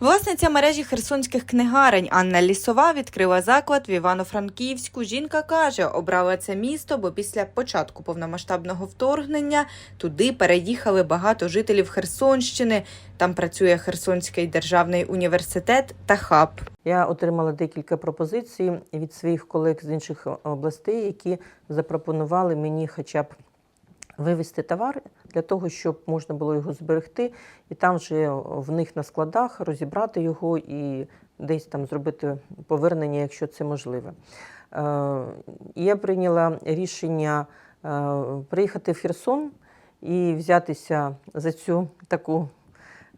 Власниця мережі херсонських книгарень Анна Лісова відкрила заклад в Івано-Франківську. Жінка каже, обрала це місто, бо після початку повномасштабного вторгнення туди переїхали багато жителів Херсонщини. Там працює Херсонський державний університет та хаб. Я отримала декілька пропозицій від своїх колег з інших областей, які запропонували мені хоча б вивезти товар для того, щоб можна було його зберегти, і там вже в них на складах розібрати його і десь там зробити повернення, якщо це можливе. Е, Я прийняла рішення е, приїхати в Херсон і взятися за цю таку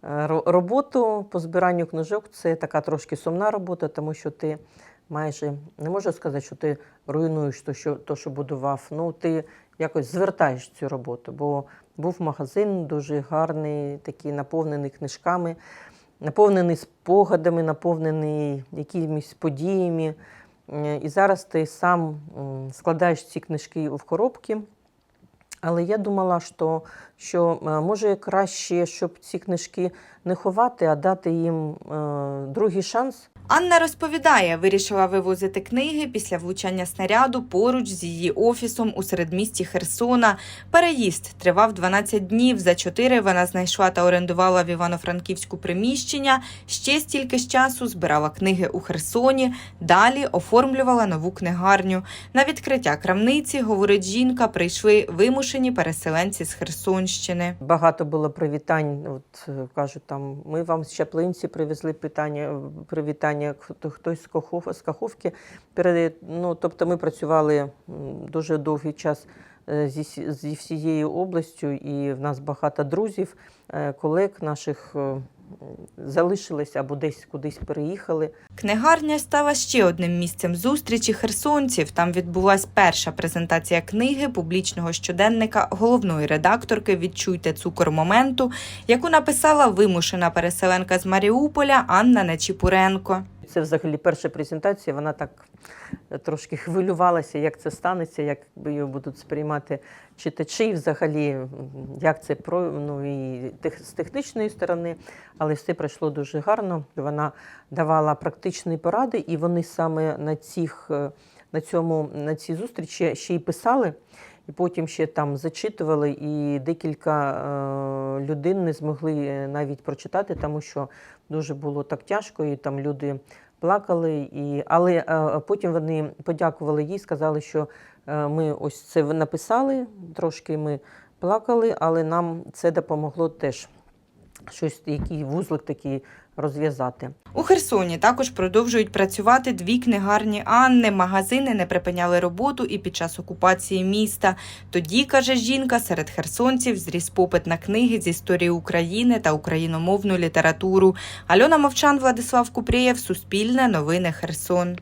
е, роботу по збиранню книжок. Це така трошки сумна робота, тому що ти майже не можу сказати, що ти руйнуєш то, що, то, що будував. Ну, ти якось звертаєш цю роботу, бо був магазин дуже гарний, такий наповнений книжками, наповнений спогадами, наповнений якимись подіями. Е, І зараз ти сам складаєш ці книжки в коробки. Але я думала, що, що е, може краще, щоб ці книжки не ховати, а дати їм е, другий шанс. Анна розповідає, вирішила вивозити книги після влучання снаряду поруч з її офісом у середмісті Херсона. Переїзд тривав 12 днів. За чотири вона знайшла та орендувала в Івано-Франківську приміщення. Ще стільки ж часу збирала книги у Херсоні. Далі оформлювала нову книгарню. На відкриття крамниці, говорить жінка, прийшли вимушені переселенці з Херсонщини. Багато було привітань. От кажуть, там ми вам з Чаплинці привезли питання, привітання, хто- хтось з Кахов, з Каховки. передає. Ну, тобто ми працювали дуже довгий час е, зі, зі всією областю, і в нас багато друзів, е, колег наших м, залишились або десь кудись переїхали. Книгарня стала ще одним місцем зустрічі херсонців. Там відбулася перша презентація книги публічного щоденника головної редакторки Відчуйте цукор моменту, яку написала вимушена переселенка з Маріуполя Анна Нечіпуренко. Це взагалі перша презентація. Вона так е, трошки хвилювалася, як це станеться, як її будуть сприймати читачі, і взагалі, як це про ну і з технічної сторони, але все пройшло дуже гарно. Вона давала практичні поради, і вони саме на цих е, на цьому на цій зустрічі ще й писали. І потім ще там зачитували, і декілька е, людей не змогли е, навіть прочитати, тому що дуже було так тяжко, і там люди плакали. І... Але е, потім вони подякували їй, сказали, що е, ми ось це написали, трошки ми плакали, але нам це допомогло теж щось, який вузлик такий розв'язати. У Херсоні також продовжують працювати дві книгарні Анни. Магазини не припиняли роботу і під час окупації міста. Тоді, каже жінка, серед херсонців зріс попит на книги з історії України та україномовну літературу. Альона Мовчан, Владислав Купрієв, Суспільне, Новини Херсон.